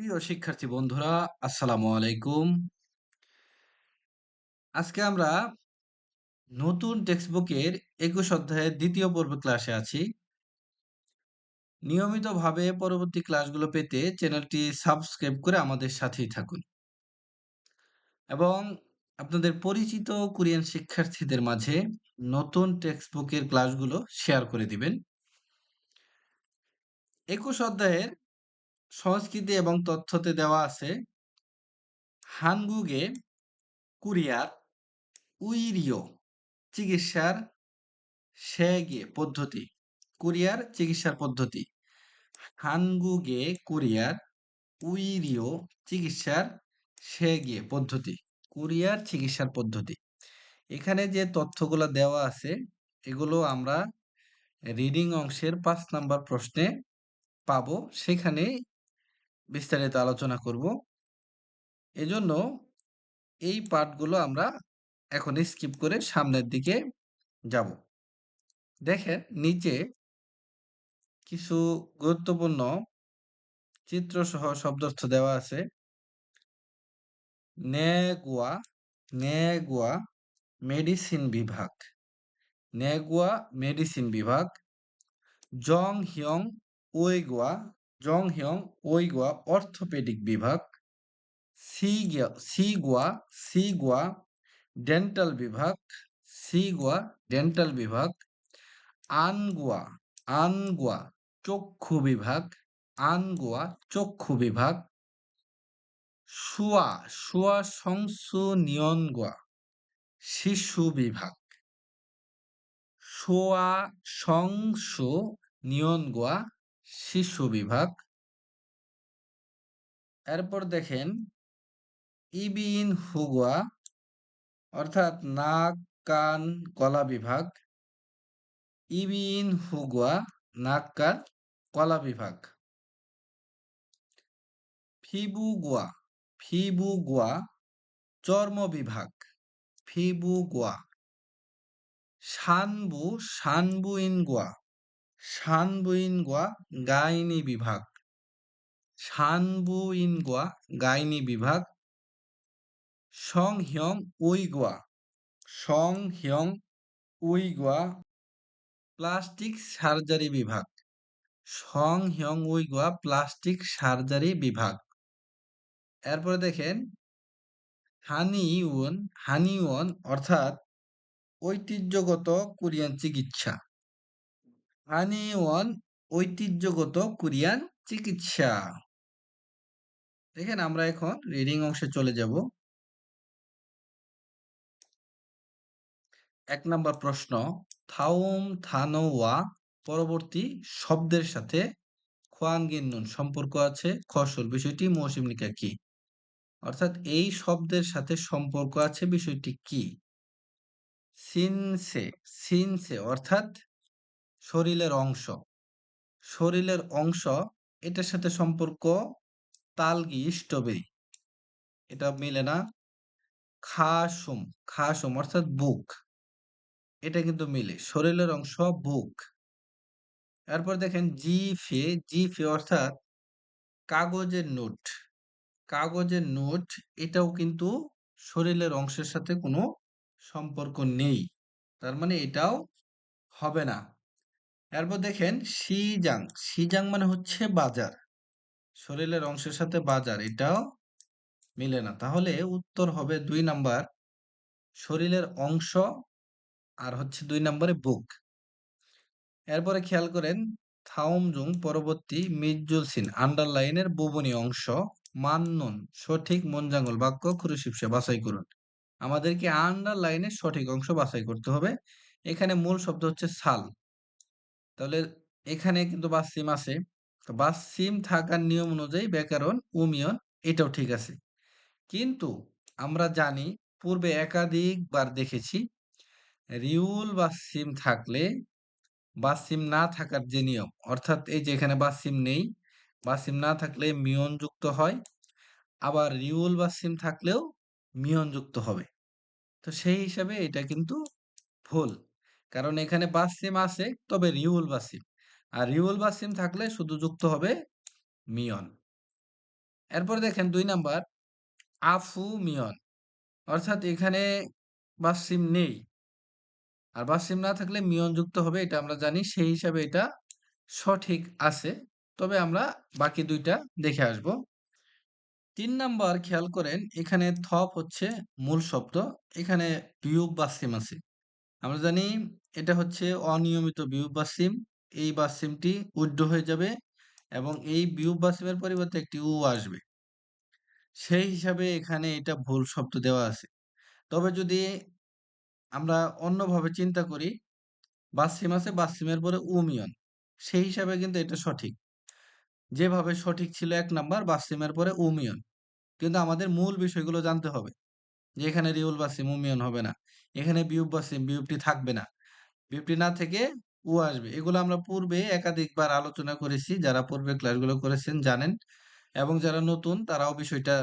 প্রিয় শিক্ষার্থী বন্ধুরা, আসসালামু আলাইকুম। আজকে আমরা নতুন টেক্সটবুকের একুশ অধ্যায়ের দ্বিতীয় পর্ব ক্লাসে আছি। নিয়মিতভাবে পরবর্তী ক্লাসগুলো পেতে চ্যানেলটি সাবস্ক্রাইব করে আমাদের সাথেই থাকুন। এবং আপনাদের পরিচিত কোরিয়ান শিক্ষার্থীদের মাঝে নতুন টেক্সটবুকের ক্লাসগুলো শেয়ার করে দিবেন। একুশ অধ্যায়ের সংস্কৃতি এবং তথ্যতে দেওয়া আছে, হানগুগে কুরিয়ার উইরিও চিকিৎসার সেগে পদ্ধতি, কুরিয়ার চিকিৎসার পদ্ধতি, হানগুগে কুরিয়ার উইরিও চিকিৎসার সেগে পদ্ধতি, কুরিয়ার চিকিৎসার পদ্ধতি। এখানে যে তথ্যগুলো দেওয়া আছে, এগুলো আমরা রিডিং অংশের পাঁচ নাম্বার প্রশ্নে পাবো। সেখানে বিস্তারিত আলোচনা করব। এজন্য এই পাঠগুলো আমরা এখন স্কিপ করে সামনের দিকে যাব। দেখেন নিচে কিছু গুরুত্বপূর্ণ চিত্র সহ শব্দার্থ দেওয়া আছে। নেগুয়া নেগুয়া মেডিসিন বিভাগ। নেগুয়া মেডিসিন বিভাগ। জং হিয়ং ওইগুয়া জং হিয়ং ওইগুয়া অর্থোপেডিক বিভাগ, সিগুয়া সিগুয়া সিগুয়া ডেন্টাল বিভাগ, সিগুয়া ডেন্টাল বিভাগ, আনগুয়া আনগুয়া চক্ষু বিভাগ, আনগুয়া চক্ষু বিভাগ সুয়া সুয়া সংসু নিয়নগুয়া শিশু বিভাগ সোয়া সংসু নিয়নগুয়া শিশু বিভাগ। এরপর দেখেন, ইবিন হুগুয়া অর্থাৎ নাক, কান, গলা বিভাগ। ইবিন হুগুয়া নাক, কান কলা বিভাগ। ফিবুগুয়া ফিবুগুয়া, চর্ম বিভাগ। ফিবুগুয়া। শানবু, শানবুইনগুয়া। শানবুইনগুয়া গাইনি বিভাগ। শানবুইনগুয়া গাইনি বিভাগ। সংহ্যং উইগুয়া। সংহ্যং উইগুয়া প্লাস্টিক সার্জারি বিভাগ। সংহ্যং উইগুয়া প্লাস্টিক সার্জারি বিভাগ। এরপরে দেখেন, হানিউন হানিউন অর্থাৎ ঐতিহ্যগত কোরিয়ান চিকিৎসা। হানিওয়ান ঐতিহ্যগত কোরিয়ান চিকিৎসা। দেখেন আমরা এখন রিডিং অংশে চলে যাব। এক নম্বর প্রশ্ন থাউম থানোয়া পরবর্তী শব্দের সাথে খোয়ানগিন্নুন সম্পর্ক আছে? খসল বিষয়টি মৌসুমিকা কি? অর্থাৎ এই শব্দের সাথে সম্পর্ক আছে বিষয়টি কি? সিনসে সিনসে অর্থাৎ শরীরের অংশ। শরীরের অংশ, এটার সাথে সম্পর্ক তালগি স্ট্রবেরি এটা মিলে না। খাসুম খাসুম অর্থাৎ বুক। এটা কিন্তু মিলে। শরীরের অংশ, বুক। এরপর দেখেন জিফে জিফে অর্থাৎ কাগজের নোট। কাগজের নোট, এটাও কিন্তু শরীরের অংশের সাথে কোনো সম্পর্ক নেই। তার মানে এটাও হবে না। এরপর দেখেন সিজাং সিজাং মানে হচ্ছে বাজার। শরীরের অংশের সাথে বাজার, এটাও মিলে না। তাহলে উত্তর হবে দুই নাম্বার শরীরের অংশ আর হচ্ছে দুই নম্বরে বুক। এরপরে খেয়াল করেন থাউমজুং পরবর্তী মিজুল সিন, আন্ডারলাইনের বুবনী অংশ। মান্নন, সঠিক মঞ্জাঙ্গল বাক্য খুরুশিপসে বাছাই করুন। আমাদেরকে আন্ডারলাইনের সঠিক অংশ বাছাই করতে হবে। এখানে মূল শব্দ হচ্ছে সাল। তাহলে এখানে কিন্তু বাসিম আছে। তো বাসিম থাকার নিয়ম অনুযায়ী ব্যাকরণ, উমিয়ন এটাও ঠিক আছে। কিন্তু আমরা জানি, পূর্বে একাধিকবার দেখেছি, রিউল বা সিম থাকলে বা সিম না থাকার যে নিয়ম, অর্থাৎ এই যে এখানে বা সিম নেই বা সিম না থাকলে মিয়ন যুক্ত হয়, আবার রিউল বা সিম থাকলেও মিয়ন যুক্ত হবে। তো সেই হিসাবে এটা কিন্তু ভুল। কারণ এখানে বাসিম আছে, তবে রিউল বাসিম আর রিউল বাসিম থাকলে শুধু যুক্ত হবে মিয়ন। এরপর দেখেন দুই নাম্বার, আফু মিয়ন। অর্থাৎ এখানে বাসিম নেই। আর বাসিম না থাকলে মিয়ন যুক্ত হবে, এটা আমরা জানি, সেই হিসাবে এটা সঠিক আছে। তবে আমরা বাকি দুইটা দেখে আসব। তিন নাম্বার খেয়াল করেন, এখানে থপ হচ্ছে মূল শব্দ, এখানে বিয়োগ বাসিম আছে। আমরা জানি এটা হচ্ছে অনিয়মিত বিয়োগ বাসিম এই বাসিমটি উড্ড হয়ে যাবে এবং এই বিয়োগ বাসিমের পরিবর্তে একটি উ আসবে। সেই হিসাবে এখানে এটা ভুল শব্দ দেওয়া আছে। তবে যদি আমরা অন্যভাবে চিন্তা করি বাসিম আছে বাসিমের পরে উমিয়ন সেই হিসাবে কিন্তু এটা সঠিক। যেভাবে সঠিক ছিল এক নাম্বার বাসিমের পরে উমিয়ন কিন্তু আমাদের মূল বিষয়গুলো জানতে হবে। যে এখানে রিউল বাসিম উমিয়ন হবে না। এখানে বিউব বাসিম বিউবটি থাকবে না। বিউবটি না থেকে উ আসবে। এগুলো আমরা পূর্বে একাধিকবার আলোচনা করেছি, যারা পূর্বে ক্লাসগুলো করেছেন জানেন এবং যারা নতুন তারাও বিষয়টা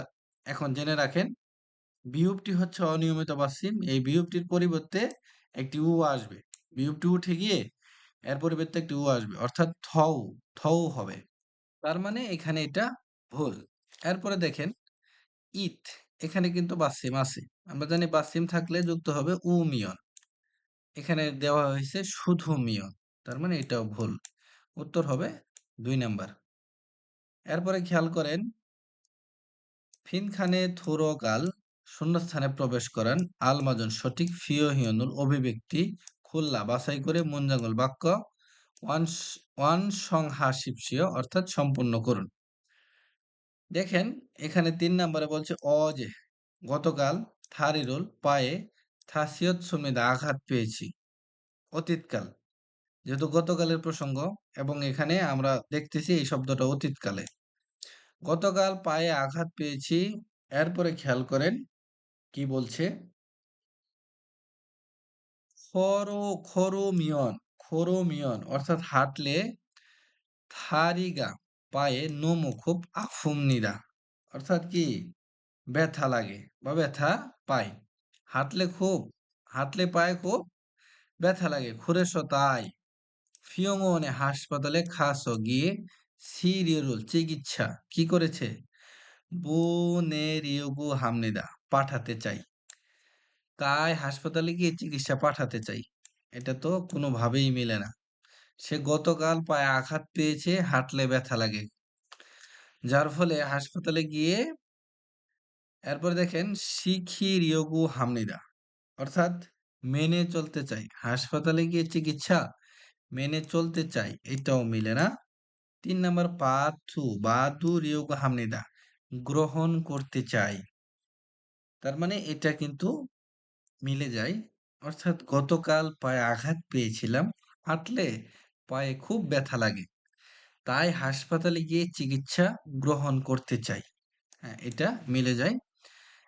এখন জেনে রাখেন। বিউবটি হচ্ছে অনিয়মিত বাসিম এই বিউবটির পরিবর্তে একটি উ আসবে। বিউবটি উঠে গিয়ে এর পরিবর্তে একটি উ আসবে, অর্থাৎ থউ থউ হবে। তার মানে এখানে এটা ভুল। এরপরে দেখেন ইত এখানে কিন্তু বাসিম আছে। আমরা জানি বাসিম থাকলে যুক্ত হবে উ মিয়ন। এখানে দেওয়া হয়েছে শুধু মিয়ন, তার মানে এটাও ভুল। উত্তর হবে দুই নাম্বার। এরপরে খেয়াল করেন, ফিনখানে থুরগাল শূন্যস্থানে প্রবেশ করেন, আলমাজন সঠিক ফিও হিয়নুল অভিব্যক্তি খুল্লা বাছাই করে মুঞ্জাঙ্গল বাক্য ওয়ান ওয়ান সংহা শিবসিও অর্থাৎ সম্পূর্ণ করুন। দেখেন, এখানে তিন নম্বরে বলছে, অ যে, গতকাল থারিরুল পায়ে থাসিয়ত সুমিদা আঘাত পেয়েছি, অতীতকাল। যেহেতু গতকালের প্রসঙ্গ এবং এখানে আমরা দেখতেছি এই শব্দটা অতীতকালে। গতকাল পায়ে আঘাত পেয়েছি, এরপরে খেয়াল করেন, কি বলছে? খরো খরোমিয়ন খরোমিয়ন অর্থাৎ হাঁটলে থারিগা পায়ে নোমো খুব আফুমনিরা অর্থাৎ কি? ব্যথা লাগে বা ব্যথা পায়। হাঁটলে খুব হাঁটলে পায়ে খুব ব্যথা লাগে। খুরেস তাই। ফিয়ংনে হাসপাতালে খাস গিয়ে সিরিয়রুল চিকিৎসা কি করেছে? বুনেরিয়গু হামনিদা পাঠাতে চাই। তাই হাসপাতালে গিয়ে চিকিৎসা পাঠাতে চাই। এটা তো কোনোভাবেই মিলে না। সে গতকাল পায়ে আঘাত পেয়েছে, হাঁটলে ব্যথা লাগে। যার ফলে হাসপাতালে গিয়ে এরপর দেখেন শিখি রিয়গু হামনিদা। অর্থাৎ মেনে চলতে চাই। হাসপাতালে গিয়ে চিকিৎসা, মেনে চলতে চাই, এটাও মিলে না। তিন নম্বর পাথু বাদু রিয়গু হামনিদা, গ্রহণ করতে চাই। তার মানে এটা কিন্তু মিলে যায়। অর্থাৎ গতকাল পায়ে আঘাত পেয়েছিলাম, হাঁটলে পায়ে খুব ব্যথা লাগে। তাই হাসপাতালে গিয়ে চিকিৎসা গ্রহণ করতে চাই। হ্যাঁ এটা মিলে যায়।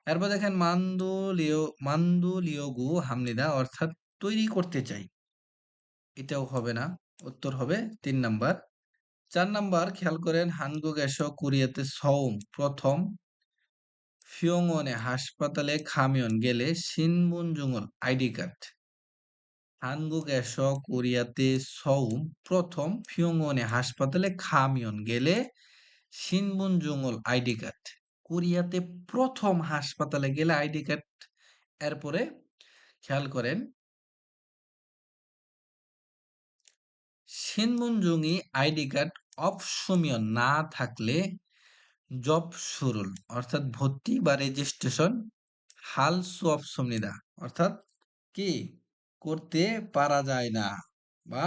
এরপর দেখেন মান্দুলিও মান্দুলিয়গু হামলিদা অর্থাৎ তৈরি করতে চাই। এটাও হবে না। উত্তর হবে তিন নাম্বার। চার নাম্বার, খেয়াল করেন হানগু গ্যাস কোরিয়াতে সৌম প্রথম ফিয়ংনে হাসপাতালে খামিয়ন গেলে সিনমুনজুঙল আইডি কার্ড। হানগু গ্যাস কোরিয়াতে সৌম প্রথম ফিয়ংনে হাসপাতালে খামিয়ন গেলে সিনমুনজুঙল আইডি কার্ড। কোরিয়াতে প্রথম হাসপাতালে গেলে আইডি কার্ড। এরপরে খেয়াল করেন সিনমুনজুঙি আইডি কার্ড অপশমিয়ন না থাকলে জব শুরুল, অর্থাৎ ভর্তি বা রেজিস্ট্রেশন হাল সুঅপশমনিদা অর্থাৎ কি? করতে পারা যায় না বা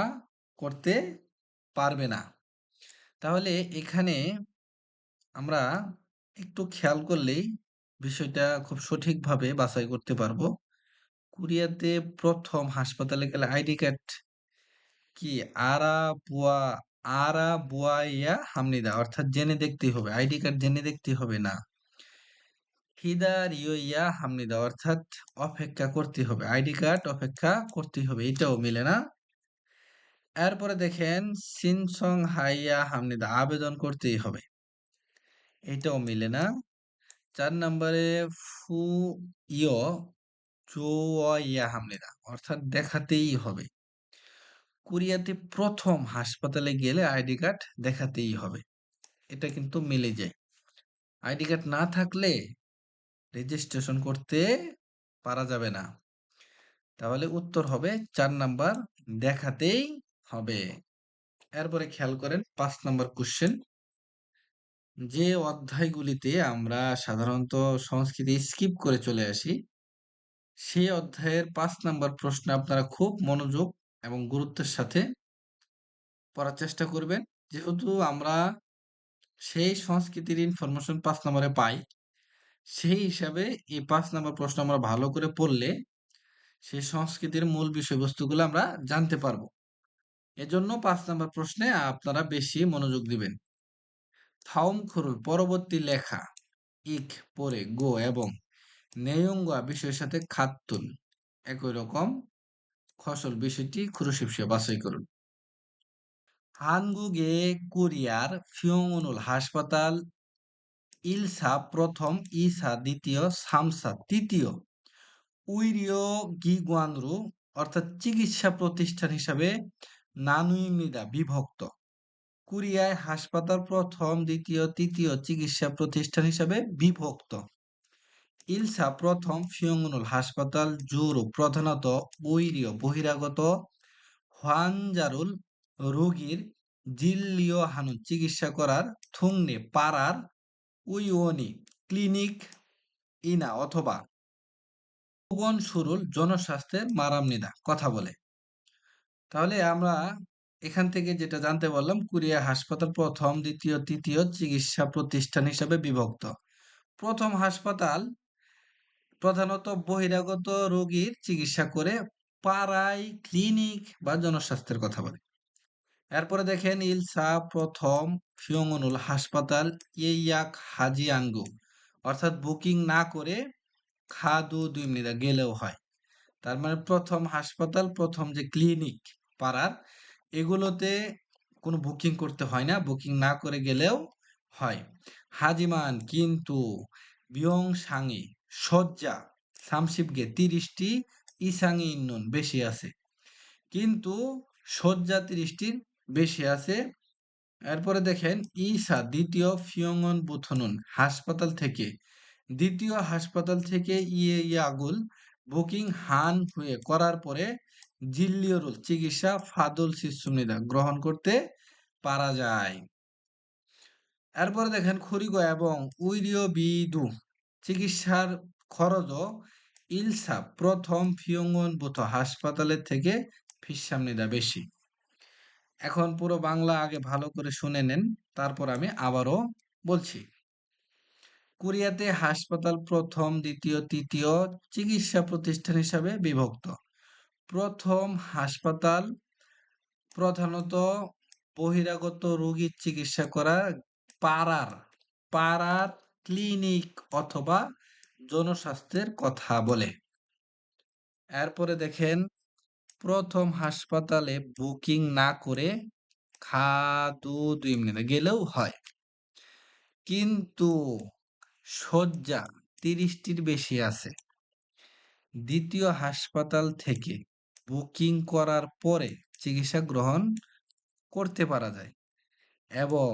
করতে পারবে না। তাহলে এখানে আমরা একটু খেয়াল করলেই বিষয়টা খুব সঠিকভাবে বাছাই করতে পারব। কোরিয়াতে প্রথম হাসপাতালে গেলে আইডি কার্ড কি? আরা বুয়া, আরা বুয়াইয়া হামনিদা অর্থাৎ জেনে দেখতে হবে, আইডি কার্ড জেনে দেখতে হবে না। হিদার ইয়া হামনিদা, অর্থাৎ অপেক্ষা করতে হবে। আইডি কার্ড অপেক্ষা করতে হবে, এটাও মিলে না। এরপরে দেখেন, সিনসং হাইয়া হামনিদা, আবেদন করতেই হবে। এটাও মিলে না। চার নম্বরে ফু ইয় চোয়া হামনিদা, অর্থাৎ দেখাতেই হবে। কোরিয়াতে প্রথম হাসপাতালে গেলে আইডি কার্ড দেখাতেই হবে। এটা কিন্তু মিলে যায়। আইডি কার্ড না থাকলে রেজিস্ট্রেশন করতে পারা যাবে না। তাহলে উত্তর হবে চার নাম্বার দেখাতেই হবে। এরপরে খেয়াল করেন পাঁচ নাম্বার কোশ্চেন যে অধ্যায়গুলিতে আমরা সাধারণত সংস্কৃতি স্কিপ করে চলে আসি সেই অধ্যায়ের পাঁচ নাম্বার প্রশ্ন আপনারা খুব মনোযোগ এবং গুরুত্বের সাথে পড়ার চেষ্টা করবেন। যেহেতু আমরা সেই সংস্কৃতির ইনফরমেশন পাঁচ নম্বরে পাই সেই হিসাবে এই পাঁচ নম্বর প্রশ্ন আমরা ভালো করে পড়লে সেই সংস্কৃতির মূল বিষয়বস্তুগুলো আমরা জানতে পারব। এজন্য পাঁচ নম্বর প্রশ্নে আপনারা বেশি মনোযোগ দিবেন। থাউম খুরুল পরবর্তী লেখা ইক পরে গো এবং নেয়ঙ্গা বিষয়ের সাথে খাতুন একই রকম ফসল বিষয়টি খুরুশিপসে বাছাই করুন। হানগুগে কোরিয়ার ফিয়ংনুল হাসপাতাল ইলসা প্রথম ইসা দ্বিতীয় সামসা, তৃতীয় উইরিও গিগুয়ানরু অর্থাৎ চিকিৎসা প্রতিষ্ঠান হিসাবে নানুইমিদা বিভক্ত। কোরিয়ায় হাসপাতাল প্রথম, দ্বিতীয়, তৃতীয় চিকিৎসা প্রতিষ্ঠান হিসাবে বিভক্ত। ইলসা প্রথম ফিয়ংনুল হাসপাতাল জুরু প্রধানত উইরিও বহিরাগত হোয়ানজারুল রোগীর জিল্লিও হানু চিকিৎসা করার থুংনে পাড়ার উইওনি ক্লিনিক ইনা অথবা ভুবন সুরুল জনস্বাস্থ্যের মারামনিদা কথা বলে। তাহলে আমরা এখান থেকে যেটা জানতে পারলাম, কুরিয়া হাসপাতাল প্রথম, দ্বিতীয়, তৃতীয় চিকিৎসা প্রতিষ্ঠান হিসাবে বিভক্ত। প্রথম হাসপাতাল প্রধানত বহিরাগত রোগীর চিকিৎসা করে পাড়ায় ক্লিনিক বা জনস্বাস্থ্যের কথা বলে। এরপরে দেখেন, ইলসা প্রথম ফিয়ংনুল হাসপাতাল ইয়াক হাজি আঙ্গু অর্থাৎ বুকিং না করে খাদু দুই মিনিট গেলেও হয়। তার মানে প্রথম হাসপাতাল, প্রথম যে ক্লিনিক পাড়ার, এগুলোতে কোনো বুকিং করতে হয় না, বুকিং না করে গেলেও হয়। হাজিমান কিন্তু বিয়ং সাঙি শয্যা সামশিপগে তিরিশটি, ইসাঙি ইন্নুন বেশি আছে। কিন্তু শয্যা তিরিশটির বেশি আছে। এরপরে দেখেন ইসা দ্বিতীয় ফিয়ংন বুথনুন হাসপাতাল থেকে। দ্বিতীয় হাসপাতাল থেকে ইয়ে ইয়াগুল বুকিং হান হয়ে করার পরে জিল্লিয়রুল চিকিৎসা ফাদুল শিশুনিদা গ্রহণ করতে পারা যায়। এরপরে দেখেন, খরিগো এবং উইরিও বিদু চিকিৎসার খরচও ইলসা প্রথম ফিয়ঙ্গন বুথ হাসপাতালের থেকে ফিসামনিদা বেশি। এখন পুরো বাংলা আগে ভালো করে শুনে নেন, তারপর আমি আবারও বলছি। কোরিয়াতে হাসপাতাল প্রথম, দ্বিতীয়, তৃতীয় চিকিৎসা প্রতিষ্ঠান হিসাবে বিভক্ত। প্রথম হাসপাতাল প্রধানত বহিরাগত রোগীর চিকিৎসা করা পাড়ার পাড়ার ক্লিনিক অথবা জনস্বাস্থ্যের কথা বলে। এরপরে দেখেন প্রথম হাসপাতালে বুকিং না করে খাদু দুই মিনিটে গেলেও হয়। কিন্তু শয্যা তিরিশটির বেশি আছে। দ্বিতীয় হাসপাতাল থেকে বুকিং করার পরে চিকিৎসা গ্রহণ করতে পারা যায় এবং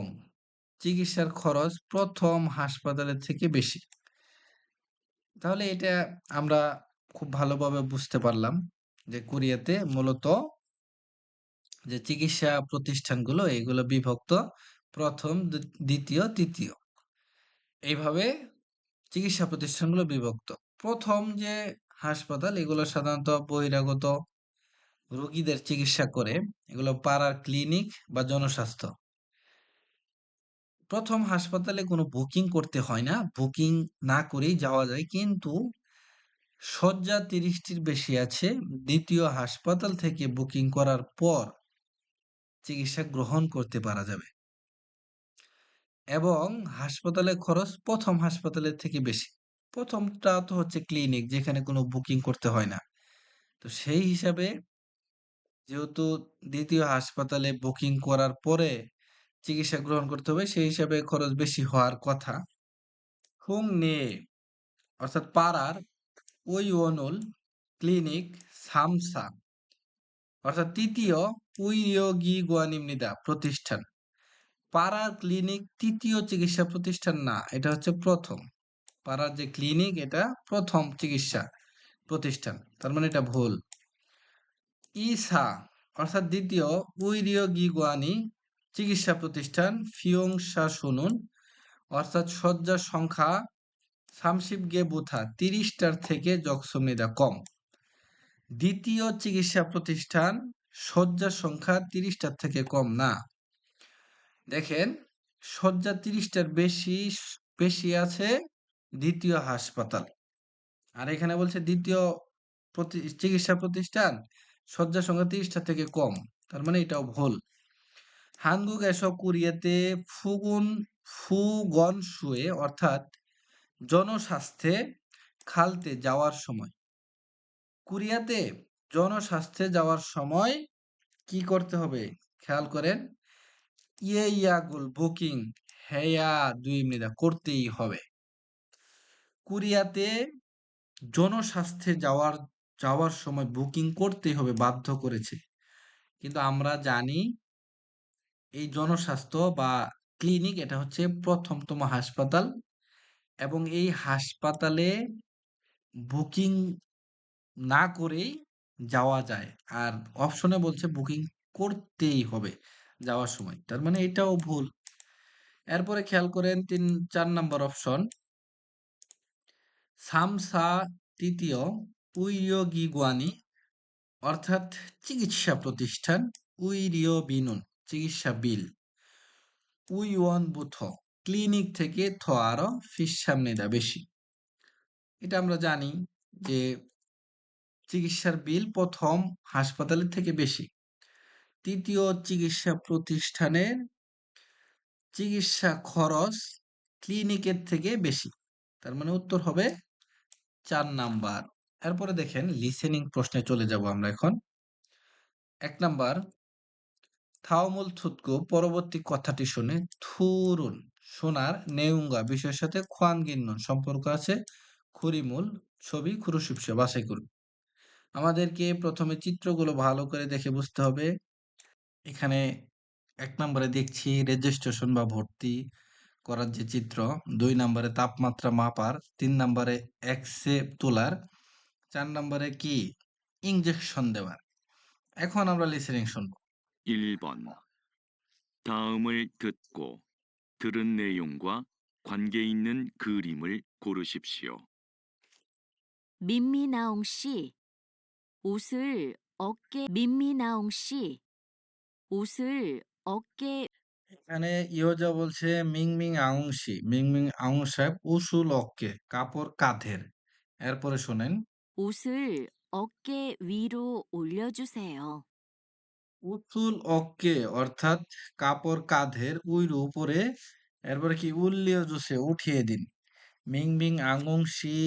চিকিৎসার খরচ প্রথম হাসপাতালের থেকে বেশি। তাহলে এটা আমরা খুব ভালোভাবে বুঝতে পারলাম। যে কোরিয়াতে মূলত যে চিকিৎসা প্রতিষ্ঠানগুলো, এগুলো বিভক্ত প্রথম দ্বিতীয়, তৃতীয়। এইভাবে চিকিৎসা প্রতিষ্ঠানগুলো বিভক্ত। প্রথম যে হাসপাতাল, এগুলো সাধারণত বহিরাগত রোগীদের চিকিৎসা করে। এগুলো পাড়ার ক্লিনিক বা জনস্বাস্থ্য। প্রথম হাসপাতালে কোনো বুকিং করতে হয় না। বুকিং না করেই যাওয়া যায়। কিন্তু শয্যা তিরিশটির বেশি আছে, দ্বিতীয় হাসপাতাল থেকে বুকিং করার পর চিকিৎসা গ্রহণ করতে পারা যাবে। এবং হাসপাতালের খরচ প্রথম হাসপাতালের থেকে বেশি। প্রথমটা তো হচ্ছে ক্লিনিক, যেখানে কোনো বুকিং করতে হয় না। তো সেই হিসাবে যেহেতু দ্বিতীয় হাসপাতালে বুকিং করার পরে চিকিৎসা গ্রহণ করতে হবে, সেই হিসাবে খরচ বেশি হওয়ার কথা। হুং নে অর্থাৎ পাড়ার ওই অনুল ক্লিনিক সামসা, অর্থাৎ তৃতীয় উইয়োগি গোয়ানিমনিদা প্রতিষ্ঠান। পাড়ার ক্লিনিক তৃতীয় চিকিৎসা প্রতিষ্ঠান না, এটা হচ্ছে প্রথম। পাড়ার যে ক্লিনিক, এটা প্রথম চিকিৎসা প্রতিষ্ঠান, তার মানে এটা ভুল। ইসা, অর্থাৎ দ্বিতীয় উইরিও গিগুয়ানি চিকিৎসা প্রতিষ্ঠান ফিয়ংসা শুনুন অর্থাৎ শয্যার সংখ্যা সামশিপ বুথা তিরিশটার থেকে জকসমিদা কম। দ্বিতীয় চিকিৎসা প্রতিষ্ঠান শয্যার সংখ্যা তিরিশটার থেকে কম না। দেখেন, শয্যা তিরিশটার বেশি বেশি আছে দ্বিতীয় হাসপাতাল। আর এখানে বলছে দ্বিতীয় চিকিৎসা প্রতিষ্ঠান শয্যা সংখ্যা তিরিশটা থেকে কম। তার মানে এটাও ভুল। হাঙ্গুক এসব কুরিয়াতে ফুগুন ফুগন শুয়ে অর্থাৎ জনস্বাস্থ্যে খালতে যাওয়ার সময়। কুরিয়াতে জনস্বাস্থ্যে যাওয়ার সময় কি করতে হবে? খেয়াল করেন ইয়ে ইয়াগুল বুকিং হেয়া দুই মিনিট করতেই হবে। কুরিয়াতে জনস্বাস্থ্যে যাওয়ার যাওয়ার সময় বুকিং করতেই হবে বাধ্য করেছে। কিন্তু আমরা জানি এই জনস্বাস্থ্য বা ক্লিনিক এটা হচ্ছে প্রথমতম হাসপাতাল। এবং এই হাসপাতালে বুকিং না করেই যাওয়া যায়। আর অপশনে বলছে বুকিং করতেই হবে যাওয়ার সময়। তার মানে এটাও ভুল। এরপরে খেয়াল করেন তিন, চার নম্বর অপশন। সামসা তৃতীয় উইরিও গিগুয়ানি অর্থাৎ চিকিৎসা প্রতিষ্ঠান উইরিয় বিনুন চিকিৎসা বিল উইওয়ান বুথ ক্লিনিক থেকে থ ফিস সামনে দা বেশি। এটা আমরা জানি যে চিকিৎসার বিল প্রথম হাসপাতালের থেকে বেশি। তৃতীয় চিকিৎসা প্রতিষ্ঠানের চিকিৎসা খরচ ক্লিনিকের থেকে বেশি। তার মানে উত্তর হবে চার নাম্বার। এরপরে দেখেন লিসেনিং প্রশ্নে চলে যাব আমরা এখন। এক নাম্বার, থাওমুল থুতকো পরবর্তী কথাটি শুনে থুরুন। সোনার নেউঙ্গা বিষয়ের সাথে খোয়ান গিন্নন সম্পর্ক আছে খুরিমূল ছবি খুরুশিপস বাছাই করুন আমাদেরকে প্রথমে চিত্রগুলো ভালো করে দেখে বুঝতে হবে এখানে এক নম্বরে দেখছি রেজিস্ট্রেশন বা ভর্তি করার যে চিত্র দুই নম্বরে তাপমাত্রা মাপার তিন নম্বরে এক্সে তোলার চার নম্বরে কি ইঞ্জেকশন দেওয়ার এখন আমরা লিসেনিং শুনবো 1번 다음을 듣고 들은 내용과 관계 있는 그림을 고르십시오. 민미나옹 씨, 옷을 어깨 민미나옹 씨, 옷을 어깨 এখানে ইয়োজা বলছে মিংমিং আউংশি মিংমিং আউং সাহেব উসুল অক্কে কাপড় কাঁধের এরপরে শোনেন 옷을 어깨 위로 올려주세요. উসুল অক্কে অর্থাৎ কাপড় কাঁধের উইর উপরে এরপরে কি উল্লিয় জুসে উঠিয়ে দিন মিং মিং আঙুং শি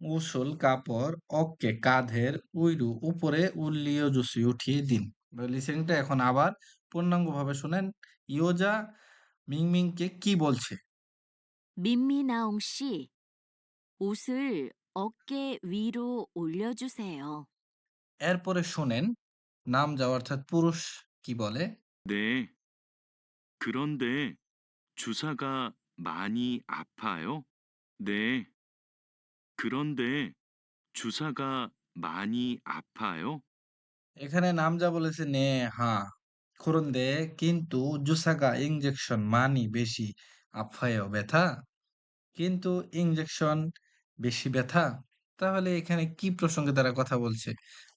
উসুল কাপড় অক্কে কাঁধের উইরু উপরে উল্লিয় জুসে উঠিয়ে দিন লিসেনিংটা এখন আবার পূর্ণাঙ্গ ভাবে শোনেন ইয়োজা মিংমিংকে কি বলছে 민미나옹 씨, 옷을 어깨 위로 올려주세요. এরপরে শোনেন নাম যাওয়া অর্থাৎ পুরুষ কি বলে 네. 그런데 주사가 많이 아파요? 네. 그런데 주사가 많이 아파요? এখানে নাম যা বলেছে নে হ্যাঁ খুরন্দে কিন্তু জুসাগা ইঞ্জেকশন মানি বেশি আফায়ও ব্যথা কিন্তু ইঞ্জেকশন বেশি ব্যথা তাহলে এখানে কি প্রসঙ্গে তারা কথা বলছে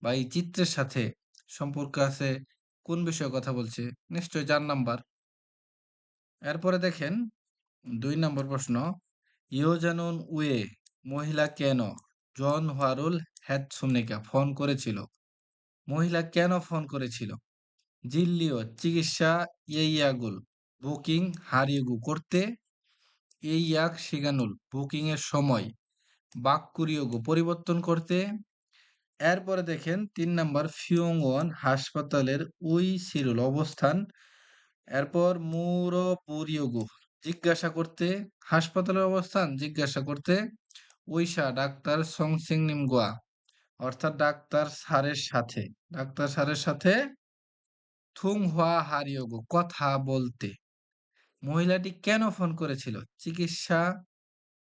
বা এই চিত্রের সাথে সম্পর্ক আছে, কোন বিষয়ে কথা বলছে? নিশ্চয় চার নাম্বার। এরপরে দেখেন, দুই নম্বর প্রশ্ন, ইয়োজানুন উয়ে, মহিলা কেন? জন হোয়ারুল হ্যাট সুনেকা ফোন করেছিল। মহিলা কেন ফোন করেছিল? জিল্লিও চিকিৎসা ইয়াগুল বুকিং হারিয়েগু করতে ইয়াক শিগানুল বুকিং এর সময় বাক্কুরিয়োগু পরিবর্তন করতে এরপরে দেখেন তিন নাম্বার ফিওংওয়ান হাসপাতালের উই সিরুল অবস্থান। এরপর মুরোপুরিয়োগু জিজ্ঞাসা করতে, হাসপাতালের অবস্থান জিজ্ঞাসা করতে উইসা ডাক্তার সংসিং নিমগুয়া অর্থাৎ ডাক্তার স্যারের সাথে, ডাক্তার স্যারের সাথে থুং হুয়া হারিয়োগু কথা বলতে। মহিলাটি কেন ফোন করেছিল? চিকিৎসা,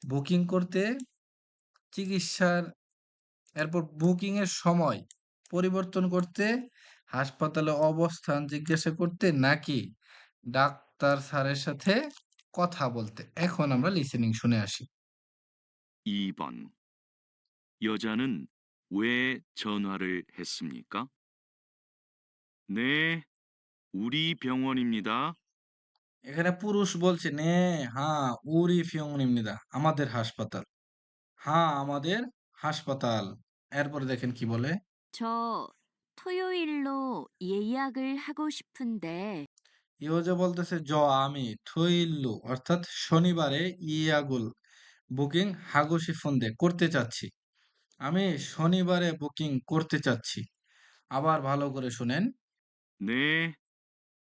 বুকিং করতে, চিকিৎসার এরপর বুকিং এর সময় পরিবর্তন করতে হাসপাতালে অবস্থান জিজ্ঞাসা করতে নাকি ডাক্তার স্যারের সাথে কথা বলতে এখন আমরা লিসেনিং শুনে আসি 2번. 여자는 왜 전화를 했습니까? 네, 우리 병원입니다. এখানে পুরুষ বলছে নে হ্যাঁ উরি ফিয়ংনিমনিদা আমাদের হাসপাতাল হ্যাঁ আমাদের হাসপাতাল এরপরে দেখেন কি বলে 저 토요일로 예약을 하고 싶은데 ইহজা বলতেছে জ আমি থইল্লু অর্থাৎ শনিবারে ইয়াগুল বুকিং হাগুশি ফন্দে করতে চাচ্ছি আমি শনিবারে বুকিং করতে চাচ্ছি আবার ভালো করে শুনেন 네,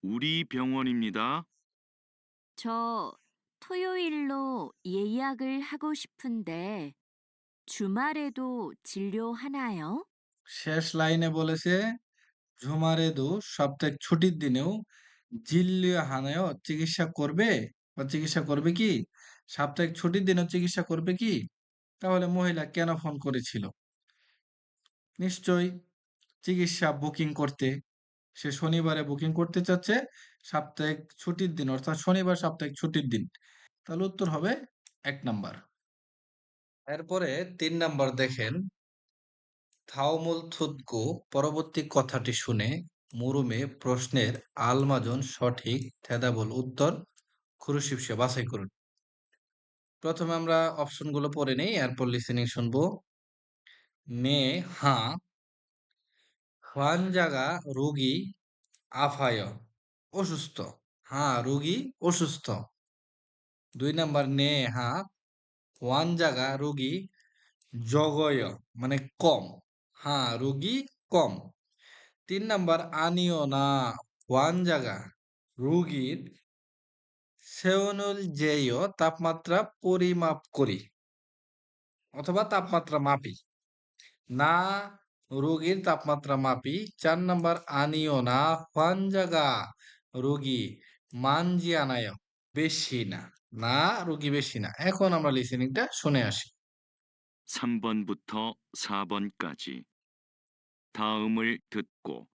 우리 병원입니다. 저 토요일로 예약을 하고 싶은데 주말에도 진료하나요? শেষ লাইনে বলেছে ঝুমারেদু সাপ্তাহিক ছুটির দিনেও জিল্লিয়া হানায়ও চিকিৎসা করবে বা চিকিৎসা করবে কি সাপ্তাহিক ছুটির দিনেও চিকিৎসা করবে কি তাহলে মহিলা কেন ফোন করেছিল নিশ্চয়ই চিকিৎসা বুকিং করতে সে শনিবারে বুকিং করতে চাচ্ছে সাপ্তাহিক ছুটির দিন অর্থাৎ শনিবার সাপ্তাহিক ছুটির দিন তাহলে উত্তর হবে এক নাম্বার এরপরে তিন নাম্বার দেখেন। থাওমুল থুতকু পরবর্তী কথাটি শুনে মুরুমে প্রশ্নের আলমাজন সঠিক থেদাবল উত্তর খুরুশিব সে বাছাই করুন। প্রথমে আমরা অপশনগুলো পড়ে নেই, এরপর লিসেনিং শুনব। মে, হা। হান জাগা রুগী আফায়, অসুস্থ। হা, রুগী অসুস্থ। দুই নাম্বার, নে, হা। ওয়ান জায়গা রোগী জগয় মানে কম। হ্যাঁ রোগী কম। তিন নাম্বার আনিও না ওয়ান জায়গা রোগীর সে জেয় তাপমাত্রা পরিমাপ করি অথবা তাপমাত্রা মাপি। না, রোগীর তাপমাত্রা মাপি। চার নাম্বার আনিও না ওয়ান জায়গা রোগী মানজিয়ানায় বেশি না। না রোগী বেশি না এখন আমরা লিসেনিংটা শুনে আসি 3번부터 4번까지. 다음을 듣고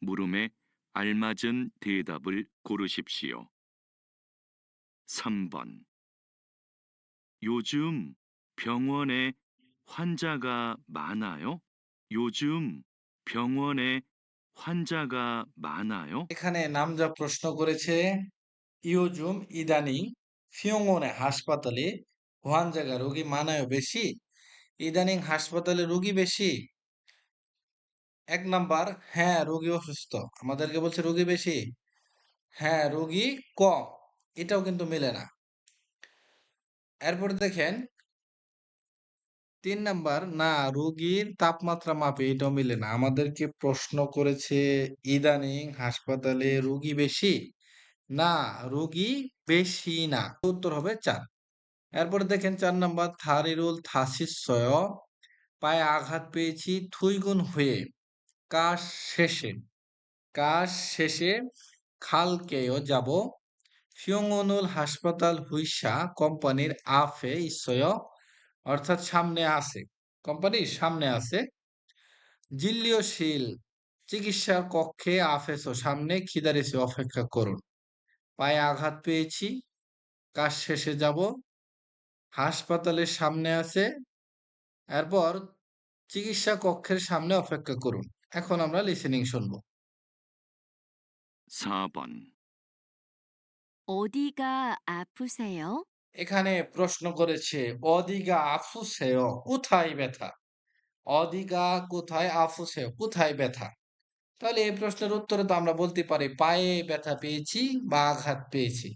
물음에 알맞은 대답을 고르십시오. 3번. 요즘 병원에 환자가 많아요? 요즘 병원에 환자가 많아요? এখানে নামজা প্রশ্ন করেছে ইয়োজুম ইদানিং ফিয়ংনে হাসপাতালে ওয়ান জায়গা রোগী মানায় বেশি। ইদানিং হাসপাতালে রোগী বেশি। এক নাম্বার হ্যাঁ রোগী অসুস্থ। আমাদেরকে বলছে রোগী বেশি। হ্যাঁ রোগী কম। এটাও কিন্তু মেলে না। এরপর দেখেন, তিন নাম্বার, না, রোগীর তাপমাত্রা মাপে এটাও মিলে না। আমাদেরকে প্রশ্ন করেছে, ইদানিং হাসপাতালে রোগী বেশি? না, রোগী বেশি না। উত্তর হবে চার। এরপর দেখেন চার নাম্বার, থারিরুল পায়ে আঘাত পেয়েছি থুইগুন হয়ে। কাজ শেষে কাজ শেষে খালকেও যাব। ফিয়ংনুল হাসপাতাল হুইসা কোম্পানির আফে ইসয় অর্থাৎ সামনে আছে। কোম্পানির সামনে আছে। জিল্লিও শিল চিকিৎসার কক্ষে আফেসো সামনে, খিদারেসে অপেক্ষা করুন। পায়ে আঘাত পেয়েছি কাজ শেষে যাব হাসপাতালের সামনে আছে এরপর চিকিৎসা কক্ষের সামনে অপেক্ষা করুন এখন আমরা লিসেনিং শুনবো 4번. 어디가 아프세요? এখানে প্রশ্ন করেছে অদিগা আফুসেয় কোথায় ব্যথা অদিগা কোথায় আফুসেয় কোথায় ব্যথা তাহলে এই প্রশ্নের উত্তরে তো আমরা বলতে পারি, পায়ে ব্যথা পেয়েছি, বা আঘাত পেয়েছি।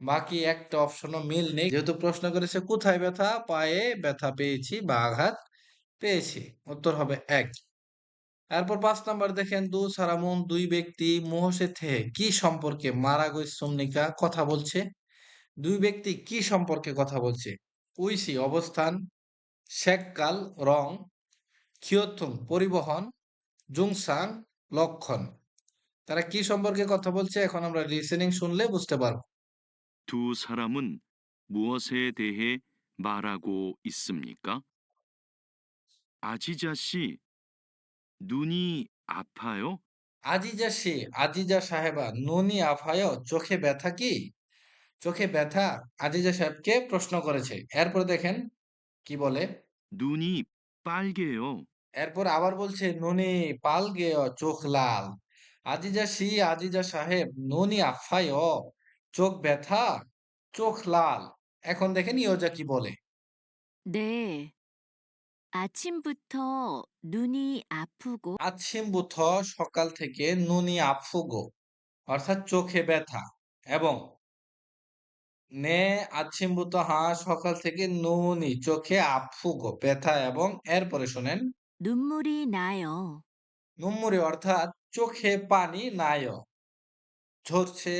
বাকি একটা অপশনও মিল নেই। যেহেতু প্রশ্ন করেছে, কোথায় ব্যথা? পায়ে ব্যথা পেয়েছি, বা আঘাত পেয়েছি। উত্তর হবে এক। এরপর পাঁচ নাম্বার দেখেন, দু সারামুন দুই ব্যক্তি মোহসে থেকে কি সম্পর্কে মারা গৈসুমনিকা কথা বলছে। দুই ব্যক্তি কি সম্পর্কে কথা বলছে? উইসি, অবস্থান, শেককাল, রং খিয়থুম পরিবহন জুংসাং লক্ষণ তারা কি সম্পর্কে কথা বলছে এখন আমরা লিসেনিং শুনলে বুঝতে পারবো 두 사람은 무엇에 대해 말하고 있습니까? 아지자 씨, 눈이 아파요? আজিজা সে আজিজা সাহেবা নুনি আফায়ো চোখে ব্যথা কি চোখে ব্যথা আজিজা সাহেবকে প্রশ্ন করেছে এরপর দেখেন কি বলে 눈이 빨개요. এরপর আবার বলছে নুনি পাল গেয় চোখ লাল আজিজা সি আজিজা সাহেব নুনি আফায়ো চোখ ব্যথা চোখ লাল এখন দেখেন ইয়োজা কি বলে 네. 아침부터 눈이 아프고 আছিমবুথ সকাল থেকে নুনি আফুগো অর্থাৎ চোখে ব্যথা এবং নে আছিমবুথ হা সকাল থেকে নুনি চোখে আফুগো ব্যথা এবং এরপরে শোনেন 눈물이 나요. নুম্মুরি অর্থাৎ চোখে পানি নায় ঝরছে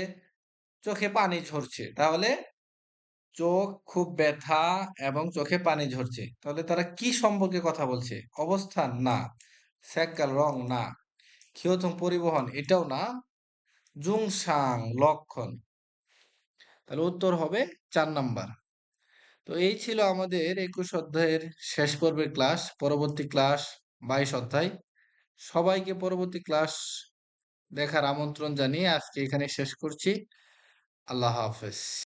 চোখে পানি ঝরছে তাহলে চোখ খুব ব্যথা এবং চোখে পানি ঝরছে তাহলে তারা কি সম্পর্কে কথা বলছে অবস্থান না স্যাক্কাল রং না ক্ষিয়তম পরিবহন এটাও না জুংসাং লক্ষণ তাহলে উত্তর হবে চার নাম্বার তো এই ছিল আমাদের একুশ অধ্যায়ের শেষ পর্বের ক্লাস, পরবর্তী ক্লাস বাইশ অধ্যায়। সবাইকে পরবর্তী ক্লাস দেখার আমন্ত্রণ জানিয়ে আজকে এখানে শেষ করছি। আল্লাহ হাফেজ।